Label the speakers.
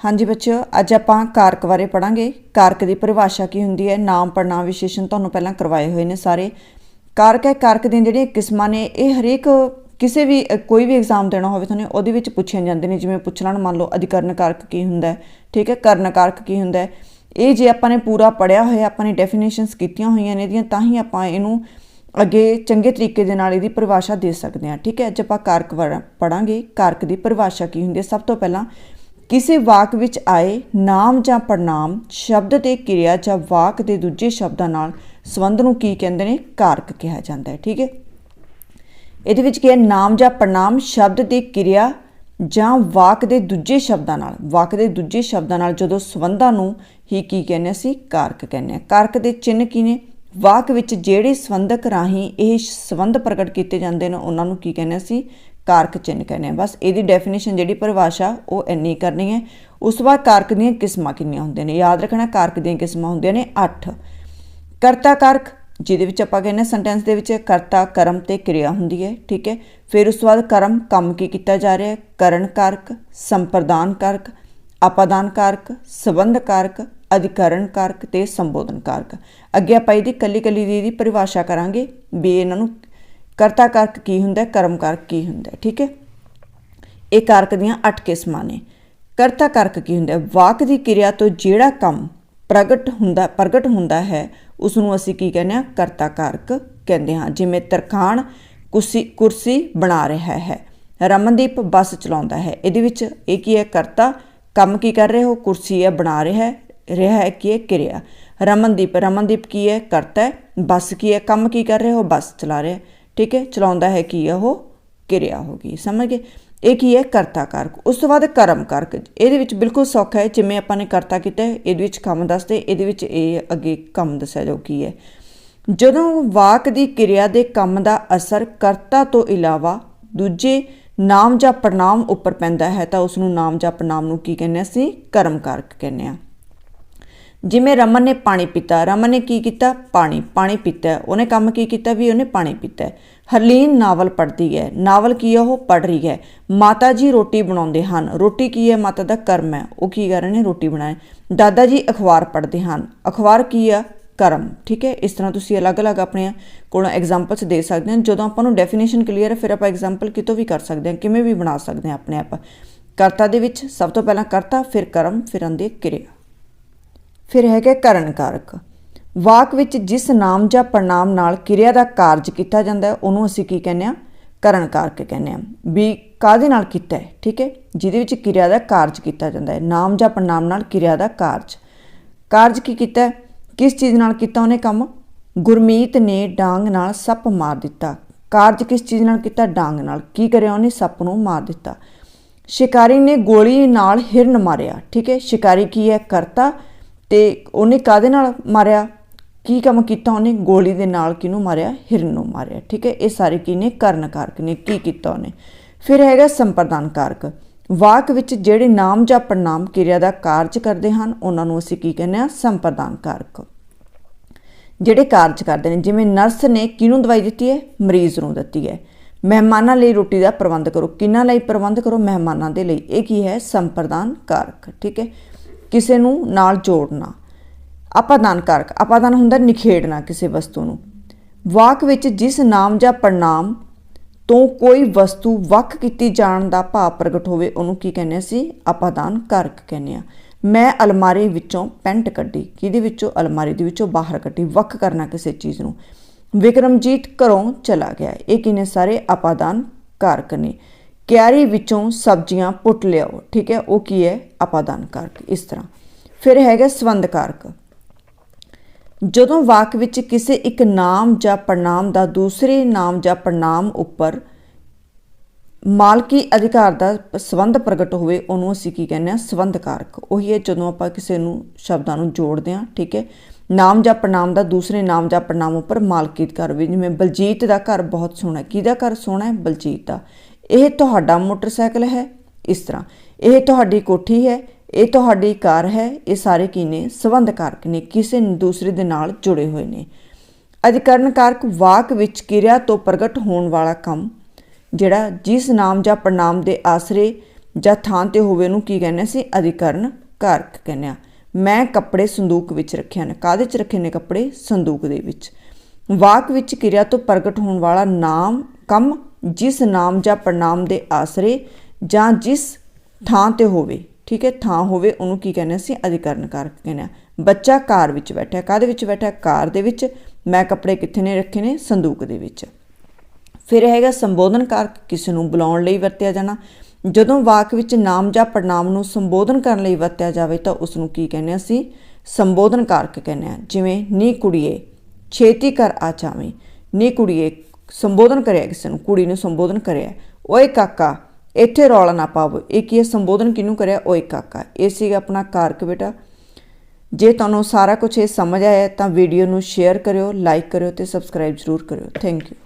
Speaker 1: ਹਾਂਜੀ ਬੱਚਿਓ ਅੱਜ ਆਪਾਂ ਕਾਰਕ ਬਾਰੇ ਪੜਾਂਗੇ ਕਾਰਕ ਦੀ ਪਰਿਭਾਸ਼ਾ ਕੀ ਹੁੰਦੀ ਹੈ? ਨਾਮ ਪੜਨਾਮ ਵਿਸ਼ੇਸ਼ਣ ਤੁਹਾਨੂੰ ਪਹਿਲਾਂ ਕਰਵਾਏ ਹੋਏ ਨੇ ਸਾਰੇ। ਕਾਰਕ ਹੈ ਕਾਰਕ ਦੀਆਂ ਜਿਹੜੀਆਂ ਕਿਸਮਾਂ ਨੇ ਇਹ ਹਰੇਕ ਕਿਸੇ ਵੀ ਅ, ਕੋਈ ਵੀ ਐਗਜ਼ਾਮ ਦੇਣਾ ਹੋਵੇ ਤੁਹਾਨੂੰ ਉਹਦੇ ਵਿੱਚ ਪੁੱਛੀਆਂ ਜਾਂਦੇ ਨੇ। ਜਿਵੇਂ ਪੁੱਛ ਲੈਣ ਮੰਨ ਲਓ ਅਧਿਕਰਨ ਕਾਰਕ ਕੀ ਹੁੰਦਾ ਹੈ ਠੀਕ ਹੈ? ਕਰਨ ਕਾਰਕ ਕੀ ਹੁੰਦਾ ਹੈ? ਇਹ ਜੇ ਆਪਾਂ ਨੇ ਪੂਰਾ ਪੜਿਆ ਹੋਇਆ ਆਪਾਂ ਨੇ ਡੈਫੀਨੇਸ਼ਨਸ ਕੀਤੀਆਂ ਹੋਈਆਂ ਨੇ ਇਹਦੀਆਂ ਤਾਂ ਹੀ ਆਪਾਂ ਇਹਨੂੰ ਅੱਗੇ ਚੰਗੇ ਤਰੀਕੇ ਦੇ ਨਾਲ ਇਹਦੀ ਪਰਿਭਾਸ਼ਾ ਦੇ ਸਕਦੇ ਹਾਂ ਠੀਕ ਹੈ? ਅੱਜ ਆਪਾਂ ਕਾਰਕ ਪੜਾਂਗੇ ਕਾਰਕ ਦੀ ਪਰਿਭਾਸ਼ਾ ਕੀ ਹੁੰਦੀ ਹੈ? ਸਭ ਤੋਂ ਪਹਿਲਾਂ ਕਿਸੇ ਵਾਕ ਵਿੱਚ ਆਏ ਨਾਮ ਜਾਂ ਪੜਨਾਮ ਸ਼ਬਦ ਤੇ ਕਿਰਿਆ ਜਾਂ ਵਾਕ ਦੇ ਦੂਜੇ ਸ਼ਬਦਾਂ ਨਾਲ ਸੰਬੰਧ ਨੂੰ ਕੀ ਕਹਿੰਦੇ ਨੇ? ਕਾਰਕ ਕਿਹਾ ਜਾਂਦਾ ਹੈ, ਠੀਕ ਹੈ? ਇਹਦੇ ਵਿੱਚ ਕੀ ਹੈ? ਨਾਮ ਜਾਂ ਪੜਨਾਮ ਸ਼ਬਦ ਦੀ ਕਿਰਿਆ ਜਾਂ ਵਾਕ ਦੇ ਦੂਜੇ ਸ਼ਬਦਾਂ ਨਾਲ। ਵਾਕ ਦੇ ਦੂਜੇ ਸ਼ਬਦਾਂ ਨਾਲ ਜਦੋਂ ਸੰਬੰਧਾਂ ਨੂੰ ਹੀ ਕੀ ਕਹਿੰਦੇ ਅਸੀਂ? ਕਾਰਕ ਕਹਿੰਦੇ ਆ ਕਾਰਕ ਦੇ ਚਿੰਨ੍ਹ ਕੀ ਨੇ? ਵਾਕ ਵਿੱਚ ਜਿਹੜੇ ਸੰਬੰਧਕ ਰਾਹੀਂ ਇਹ ਸੰਬੰਧ ਪ੍ਰਗਟ ਕੀਤੇ ਜਾਂਦੇ ਨੇ, ਉਹਨਾਂ ਨੂੰ ਕੀ ਕਹਿੰਦੇ ਅਸੀਂ? ਕਾਰਕ ਚਿੰਨ੍ਹ ਕਹਿੰਦੇ ਆ। ਬਸ ਇਹਦੀ ਡੈਫੀਨੇਸ਼ਨ ਜਿਹੜੀ ਪਰਿਭਾਸ਼ਾ ਉਹ ਇੰਨੀ ਕਰਨੀ ਹੈ। ਉਸ ਤੋਂ ਬਾਅਦ ਕਾਰਕ ਦੀਆਂ ਕਿਸਮਾਂ ਕਿੰਨੀਆਂ ਹੁੰਦੀਆਂ ਨੇ? ਯਾਦ ਰੱਖਣਾ, ਕਾਰਕ ਦੀਆਂ ਕਿਸਮਾਂ ਹੁੰਦੀਆਂ ਨੇ 8 ਕਰਤਾ ਕਾਰਕ, ਜਿਹਦੇ ਵਿੱਚ ਆਪਾਂ ਕਹਿੰਦੇ ਸੈਂਟੈਂਸ ਦੇ ਵਿੱਚ ਕਰਤਾ, ਕਰਮ ਤੇ ਕਿਰਿਆ ਹੁੰਦੀ ਹੈ, ਠੀਕ ਹੈ? ਫਿਰ ਉਸ ਤੋਂ ਬਾਅਦ ਕਰਮ, ਕੰਮ ਕੀ ਕੀਤਾ ਜਾ ਰਿਹਾ ਹੈ? ਕਰਨ ਕਾਰਕ, ਸੰਪਰਦਾਨ ਕਾਰਕ ਆਪਾਦਾਨ ਕਾਰਕ, ਸਬੰਧ ਕਾਰਕ, ਅਧਿਕਰਨ ਕਾਰਕ ਤੇ ਸੰਬੋਧਨ ਕਾਰਕ। ਅੱਗੇ ਆਪਾਂ ਇਹਦੀ ਕੱਲੀ ਕੱਲੀ ਦੀ ਪਰਿਭਾਸ਼ਾ ਕਰਾਂਗੇ, ਵੀ ਇਹਨਾਂ ਨੂੰ ਕਰਤਾ ਕਾਰਕ ਕੀ ਹੁੰਦਾ ਹੈ? ਕਰਮ ਕਾਰਕ ਕੀ ਹੁੰਦਾ ਹੈ? ਠੀਕ ਹੈ? ਇਹ ਕਾਰਕ ਦੀਆਂ 8 ਕਿਸਮਾਂ ਨੇ। ਕਰਤਾ ਕਾਰਕ ਕੀ ਹੁੰਦਾ ਹੈ? ਵਾਕ ਦੀ ਕਿਰਿਆ ਤੋਂ ਜਿਹੜਾ ਕੰਮ ਪ੍ਰਗਟ ਹੁੰਦਾ ਪ੍ਰਗਟ ਹੁੰਦਾ ਹੈ ਉਸ ਨੂੰ ਅਸੀਂ ਕੀ ਕਹਿੰਦੇ ਹਾਂ? ਕਰਤਾ ਕਾਰਕ ਕਹਿੰਦੇ ਹਾਂ। ਜਿਵੇਂ ਤਰਖਾਣ ਕੁਰਸੀ ਕੁਰਸੀ ਬਣਾ ਰਿਹਾ ਹੈ, ਰਮਨਦੀਪ ਬੱਸ ਚਲਾਉਂਦਾ ਹੈ। ਇਹਦੇ ਵਿੱਚ ਇਹ ਕੀ ਹੈ? ਕਰਤਾ ਕੰਮ ਕੀ ਕਰ ਰਹੇ? ਹੋ ਕੁਰਸੀ ਹੈ, ਬਣਾ ਰਿਹਾ ਹੈ ਰਿਹਾ ਹੈ ਕੀ ਹੈ? ਕਿਰਿਆ। ਰਮਨਦੀਪ ਰਮਨਦੀਪ ਕੀ ਹੈ? ਕਰਤਾ ਹੈ, ਬੱਸ ਕੀ ਹੈ? ਕੰਮ ਕੀ ਕਰ ਰਹੇ? ਹੋ ਬੱਸ ਚਲਾ ਰਿਹਾ ਹੈ। ਠੀਕ ਹੈ, ਚਲਾਉਂਦਾ ਹੈ ਕੀ ਹੈ ਉਹ? ਕਿਰਿਆ ਹੋ ਗਈ, ਸਮਝ ਗਏ? ਇਹ ਕੀ ਹੈ? ਕਰਤਾ ਕਾਰਕ। ਉਸ ਤੋਂ ਬਾਅਦ ਕਰਮ ਕਾਰਕ। ਇਹਦੇ ਵਿੱਚ ਬਿਲਕੁਲ ਸੌਖਾ ਹੈ, ਜਿਵੇਂ ਆਪਾਂ ਨੇ ਕਰਤਾ ਕੀਤਾ ਇਹਦੇ ਵਿੱਚ ਕੰਮ ਦੱਸਦੇ, ਇਹਦੇ ਵਿੱਚ ਇਹ ਅੱਗੇ ਕੰਮ ਦੱਸਿਆ ਜਾਓ ਕੀ ਹੈ। ਜਦੋਂ ਵਾਕ ਦੀ ਕਿਰਿਆ ਦੇ ਕੰਮ ਦਾ ਅਸਰ ਕਰਤਾ ਤੋਂ ਇਲਾਵਾ ਦੂਜੇ ਨਾਮ ਜਾਂ ਪ੍ਰਨਾਮ ਉੱਪਰ ਪੈਂਦਾ ਹੈ, ਤਾਂ ਉਸ ਨੂੰ ਨਾਮ ਜਾਂ ਪ੍ਰਨਾਮ ਨੂੰ ਕੀ ਕਹਿੰਦੇ ਅਸੀਂ? ਕਰਮ ਕਾਰਕ ਕਹਿੰਦੇ ਹਾਂ। ਜਿਵੇਂ ਰਮਨ ਨੇ ਪਾਣੀ ਪੀਤਾ, ਰਮਨ ਨੇ ਕੀ ਕੀਤਾ? ਪਾਣੀ ਪਾਣੀ ਪੀਤਾ। ਉਹਨੇ ਕੰਮ ਕੀ ਕੀਤਾ ਵੀ? ਉਹਨੇ ਪਾਣੀ ਪੀਤਾ ਹਰਲੀਨ ਨਾਵਲ ਪੜ੍ਹਦੀ ਹੈ। ਨਾਵਲ ਕੀ ਹੈ? ਉਹ ਪੜ੍ਹ ਰਹੀ ਹੈ। ਮਾਤਾ ਜੀ ਰੋਟੀ ਬਣਾਉਂਦੇ ਹਨ। ਰੋਟੀ ਕੀ ਹੈ? ਮਾਤਾ ਦਾ ਕਰਮ ਹੈ। ਉਹ ਕੀ ਕਰ ਰਹੇ ਨੇ? ਰੋਟੀ ਬਣਾਏ ਦਾਦਾ ਜੀ ਅਖਬਾਰ ਪੜ੍ਹਦੇ ਹਨ। ਅਖਬਾਰ ਕੀ ਆ ਕਰਮ। ਠੀਕ ਹੈ? ਇਸ ਤਰ੍ਹਾਂ ਤੁਸੀਂ ਅਲੱਗ-ਅਲੱਗ ਆਪਣੇ ਕੋਲੋਂ ਐਗਜ਼ਾਮਪਲਸ ਦੇ ਸਕਦੇ ਹੋ। ਜਦੋਂ ਆਪਾਂ ਨੂੰ ਡੈਫੀਨੇਸ਼ਨ ਕਲੀਅਰ ਹੈ, ਫਿਰ ਆਪਾਂ ਐਗਜ਼ਾਮਪਲ ਕਿਤੋਂ ਵੀ ਕਰ ਸਕਦੇ ਹਾਂ। ਕਿਵੇਂ ਵੀ ਬਣਾ ਸਕਦੇ ਹਾਂ ਆਪਣੇ ਆਪ। ਕਰਤਾ ਦੇ ਵਿੱਚ ਸਭ ਤੋਂ ਪਹਿਲਾਂ ਕਰਤਾ, ਫਿਰ ਕਰਮ, ਫਿਰ ਆਂਦੇ ਕਿਰਿਆ। ਫਿਰ ਹੈਗਾ ਕਰਨ ਕਾਰਕ ਵਾਕ ਵਿੱਚ ਜਿਸ ਨਾਮ ਜਾਂ ਪ੍ਰਣਾਮ ਨਾਲ ਕਿਰਿਆ ਦਾ ਕਾਰਜ ਕੀਤਾ ਜਾਂਦਾ ਹੈ, ਉਹਨੂੰ ਅਸੀਂ ਕੀ ਕਹਿੰਦੇ ਆ ਕਰਨ ਕਾਰਕ ਕਹਿੰਦੇ ਆ ਵੀ ਕਾਦੇ ਨਾਲ ਕੀਤਾ ਹੈ? ਠੀਕ ਹੈ? ਜਿਹਦੇ ਵਿੱਚ ਕਿਰਿਆ ਦਾ ਕਾਰਜ ਕੀਤਾ ਜਾਂਦਾ ਹੈ। ਨਾਮ ਜਾਂ ਪ੍ਰਣਾਮ ਨਾਲ ਕਿਰਿਆ ਦਾ ਕਾਰਜ। ਕਾਰਜ ਕੀ ਕੀਤਾ ਕਿਸ ਚੀਜ਼ ਨਾਲ ਕੀਤਾ ਉਹਨੇ ਕੰਮ? ਗੁਰਮੀਤ ਨੇ ਡਾਂਗ ਨਾਲ ਸੱਪ ਮਾਰ ਦਿੱਤਾ। ਕਾਰਜ ਕਿਸ ਚੀਜ਼ ਨਾਲ ਕੀਤਾ? ਡਾਂਗ ਨਾਲ। ਕੀ ਕਰਿਆ ਉਹਨੇ? ਸੱਪ ਨੂੰ ਮਾਰ ਦਿੱਤਾ। ਸ਼ਿਕਾਰੀ ਨੇ ਗੋਲੀ ਨਾਲ ਹਿਰਨ ਮਾਰਿਆ। ਠੀਕ ਹੈ? ਸ਼ਿਕਾਰੀ ਕੀ ਹੈ? ਕਰਤਾ। ਤੇ ਉਹਨੇ ਕਾਦੇ ਨਾਲ ਮਾਰਿਆ? ਕੀ ਕੰਮ ਕੀਤਾ ਉਹਨੇ? ਗੋਲੀ ਦੇ ਨਾਲ ਕਿਹਨੂੰ ਮਾਰਿਆ? ਹਿਰਨ ਨੂੰ ਮਾਰਿਆ। ਠੀਕ ਹੈ? ਇਹ ਸਾਰੇ ਕੀ ਨੇ? ਕਰਨ ਕਾਰਕ ਨੇ। ਕੀ ਕੀਤਾ ਉਹਨੇ? ਫਿਰ ਹੈਗਾ ਸੰਪਰਦਾਨ ਕਾਰਕ ਵਾਕ ਵਿੱਚ ਜਿਹੜੇ ਨਾਮ ਜਾਂ ਪ੍ਰਨਾਮ ਕਿਰਿਆ ਦਾ ਕਾਰਜ ਕਰਦੇ ਹਨ, ਉਹਨਾਂ ਨੂੰ ਅਸੀਂ ਕੀ ਕਹਿੰਦੇ ਆ ਸੰਪਰਦਾਨ ਕਾਰਕ ਜਿਹੜੇ ਕਾਰਜ ਕਰਦੇ ਨੇ, ਜਿਵੇਂ ਨਰਸ ਨੇ ਕਿਹਨੂੰ ਦਵਾਈ ਦਿੱਤੀ ਹੈ? ਮਰੀਜ਼ ਨੂੰ ਦਿੱਤੀ ਹੈ। ਮਹਿਮਾਨਾਂ ਲਈ ਰੋਟੀ ਦਾ ਪ੍ਰਬੰਧ ਕਰੋ। ਕਿਹਨਾਂ ਲਈ ਪ੍ਰਬੰਧ ਕਰੋ? ਮਹਿਮਾਨਾਂ ਦੇ ਲਈ। ਇਹ ਕੀ ਹੈ? ਸੰਪਰਦਾਨ ਕਾਰਕ ਠੀਕ ਹੈ? ਕਿਸੇ ਨੂੰ ਨਾਲ ਜੋੜਨਾ। ਆਪਾਦਾਨ ਕਾਰਕ ਆਪਾਦਾਨ ਹੁੰਦਾ ਨਿਖੇੜਨਾ ਕਿਸੇ ਵਸਤੂ ਨੂੰ। ਵਾਕ ਵਿੱਚ ਜਿਸ ਨਾਮ ਜਾਂ ਪ੍ਰਨਾਮ ਤੋਂ ਕੋਈ ਵਸਤੂ ਵੱਖ ਕੀਤੀ ਜਾਣ ਦਾ ਭਾਵ ਪ੍ਰਗਟ ਹੋਵੇ, ਉਹਨੂੰ ਕੀ ਕਹਿੰਦੇ ਸੀ ਆਪਾਦਾਨ ਕਾਰਕ ਕਹਿੰਦੇ ਆ। ਮੈਂ ਅਲਮਾਰੀ ਵਿੱਚੋਂ ਪੈਂਟ ਕੱਢੀ, ਕਿਹਦੇ ਵਿੱਚੋਂ? ਅਲਮਾਰੀ ਦੇ ਵਿੱਚੋਂ ਬਾਹਰ ਕੱਢੀ, ਵੱਖ ਕਰਨਾ ਕਿਸੇ ਚੀਜ਼ ਨੂੰ। ਵਿਕਰਮਜੀਤ ਘਰੋਂ ਚਲਾ ਗਿਆ। ਇਹ ਕਿਨੇ ਸਾਰੇ ਆਪਾਦਾਨ ਕਾਰਕ ਨੇ। ਕਿਆਰੀ ਵਿੱਚੋਂ ਸਬਜ਼ੀਆਂ ਪੁੱਟ ਲਿਆਓ। ਠੀਕ ਹੈ, ਉਹ ਕੀ ਹੈ? ਆਪਾਦਾਨ ਕਾਰਕ, ਇਸ ਤਰ੍ਹਾਂ। ਫਿਰ ਹੈਗਾ ਸੰਬੰਧ ਕਾਰਕ। ਜਦੋਂ ਵਾਕ ਵਿੱਚ ਕਿਸੇ ਇੱਕ ਨਾਮ ਜਾਂ ਪ੍ਰਣਾਮ ਦਾ ਦੂਸਰੇ ਨਾਮ ਜਾਂ ਪ੍ਰਣਾਮ ਉੱਪਰ ਮਾਲਕੀ ਅਧਿਕਾਰ ਦਾ ਸੰਬੰਧ ਪ੍ਰਗਟ ਹੋਵੇ, ਉਹਨੂੰ ਅਸੀਂ ਕੀ ਕਹਿੰਦੇ ਆ ਸੰਬੰਧਕਾਰਕ। ਉਹੀ ਹੈ, ਜਦੋਂ ਆਪਾਂ ਕਿਸੇ ਨੂੰ ਸ਼ਬਦਾਂ ਨੂੰ ਜੋੜਦੇ ਆ ਠੀਕ ਹੈ? ਨਾਮ ਜਾਂ ਪ੍ਰਣਾਮ ਦਾ ਦੂਸਰੇ ਨਾਮ ਜਾਂ ਪ੍ਰਣਾਮ ਉੱਪਰ ਮਾਲਕੀ ਅਧਿਕਾਰ ਹੋਵੇ। ਜਿਵੇਂ ਬਲਜੀਤ ਦਾ ਘਰ ਬਹੁਤ ਸੋਹਣਾ ਕਿਹਦਾ ਘਰ ਸੋਹਣਾ ਹੈ? ਬਲਜੀਤ ਦਾ। ਇਹ ਤੁਹਾਡਾ ਮੋਟਰਸਾਈਕਲ ਹੈ। ਇਸ ਤਰ੍ਹਾਂ। ਇਹ ਤੁਹਾਡੀ ਕੋਠੀ ਹੈ। ਇਹ ਤੁਹਾਡੀ ਕਾਰ ਹੈ, ਇਹ ਸਾਰੇ ਕੀ ਨੇ ਸੰਬੰਧ ਕਾਰਕ ਨੇ, ਕਿਸੇ ਦੂਸਰੇ ਦੇ ਨਾਲ ਜੁੜੇ ਹੋਏ ਨੇ। ਅਧਿਕਰਨ ਕਾਰਕ ਵਾਕ ਵਿੱਚ ਕਿਰਿਆ ਤੋਂ ਪ੍ਰਗਟ ਹੋਣ ਵਾਲਾ ਕੰਮ, ਜਿਹੜਾ ਜਿਸ ਨਾਮ ਜਾਂ ਪ੍ਰਣਾਮ ਦੇ ਆਸਰੇ ਜਾਂ ਥਾਂ ਤੇ ਹੋਵੇ ਉਹਨੂੰ ਕੀ ਕਹਿੰਦੇ ਸੀ? ਅਧਿਕਰਨ ਕਾਰਕ ਕਹਿੰਦੇ ਆ। ਮੈਂ ਕੱਪੜੇ ਸੰਦੂਕ ਵਿੱਚ ਰੱਖੇ ਹਨ। ਕਾਦੇ ਚ ਰੱਖੇ ਨੇ ਕੱਪੜੇ? ਸੰਦੂਕ ਦੇ ਵਿੱਚ। ਵਾਕ ਵਿੱਚ ਕਿਰਿਆ ਤੋਂ ਪ੍ਰਗਟ ਹੋਣ ਵਾਲਾ ਨਾਮ, ਕੰਮ, ਜਿਸ ਨਾਮ ਜਾਂ ਪ੍ਰਣਾਮ ਦੇ ਆਸਰੇ ਜਾਂ ਜਿਸ ਥਾਂ ਤੇ ਹੋਵੇ ਠੀਕ ਹੈ, ਥਾਂ ਹੋਵੇ ਉਹਨੂੰ ਕੀ ਕਹਿੰਦੇ ਅਸੀਂ ਅਧਿਕਰਨ ਕਾਰਕ ਕਹਿੰਦੇ ਆ ਬੱਚਾ ਕਾਰ ਵਿੱਚ ਬੈਠਾ ਕਾਹਦੇ ਵਿੱਚ ਬੈਠਾ ਕਾਰ ਦੇ ਵਿੱਚ। ਮੈਂ ਕੱਪੜੇ ਕਿੱਥੇ ਨੇ ਰੱਖੇ ਨੇ? ਸੰਦੂਕ ਦੇ ਵਿੱਚ। ਫਿਰ ਹੈਗਾ ਸੰਬੋਧਨ ਕਾਰਕ ਕਿਸੇ ਨੂੰ ਬੁਲਾਉਣ ਲਈ ਵਰਤਿਆ ਜਾਣਾ। ਜਦੋਂ ਵਾਕ ਵਿੱਚ ਨਾਮ ਜਾਂ ਪੜਨਾਮ ਨੂੰ ਸੰਬੋਧਨ ਕਰਨ ਲਈ ਵਰਤਿਆ ਜਾਵੇ ਤਾਂ ਉਸ ਨੂੰ ਕੀ ਕਹਿੰਦੇ ਅਸੀਂ? ਸੰਬੋਧਨ ਕਾਰਕ ਕਹਿੰਦੇ ਆ ਜਿਵੇਂ, ਨੀ ਕੁੜੀਏ, ਛੇਤੀ ਕਰ ਆ ਚਾਵੇਂ। ਨੀ ਕੁੜੀਏ, ਸੰਬੋਧਨ ਕਰਿਆ ਕਿਸੇ ਨੂੰ। ਕੁੜੀ ਨੂੰ ਸੰਬੋਧਨ ਕਰਿਆ। ਓਏ ਕਾਕਾ ਇੱਥੇ ਰੌਲਾ ਨਾ ਪਾਵੋ। ਇਹ ਕੀ ਹੈ? ਸੰਬੋਧਨ ਕਿਹਨੂੰ ਕਰਿਆ? ਓਏ ਕਾਕਾ। ਇਹ ਸੀਗਾ ਆਪਣਾ ਕਾਰਕ ਬੇਟਾ। ਜੇ ਤੁਹਾਨੂੰ ਸਾਰਾ ਕੁਝ ਇਹ ਸਮਝ ਆਇਆ ਤਾਂ ਵੀਡੀਓ ਨੂੰ ਸ਼ੇਅਰ ਕਰਿਓ, ਲਾਈਕ ਕਰਿਓ ਤੇ ਸਬਸਕ੍ਰਾਈਬ ਜ਼ਰੂਰ ਕਰਿਓ। Thank you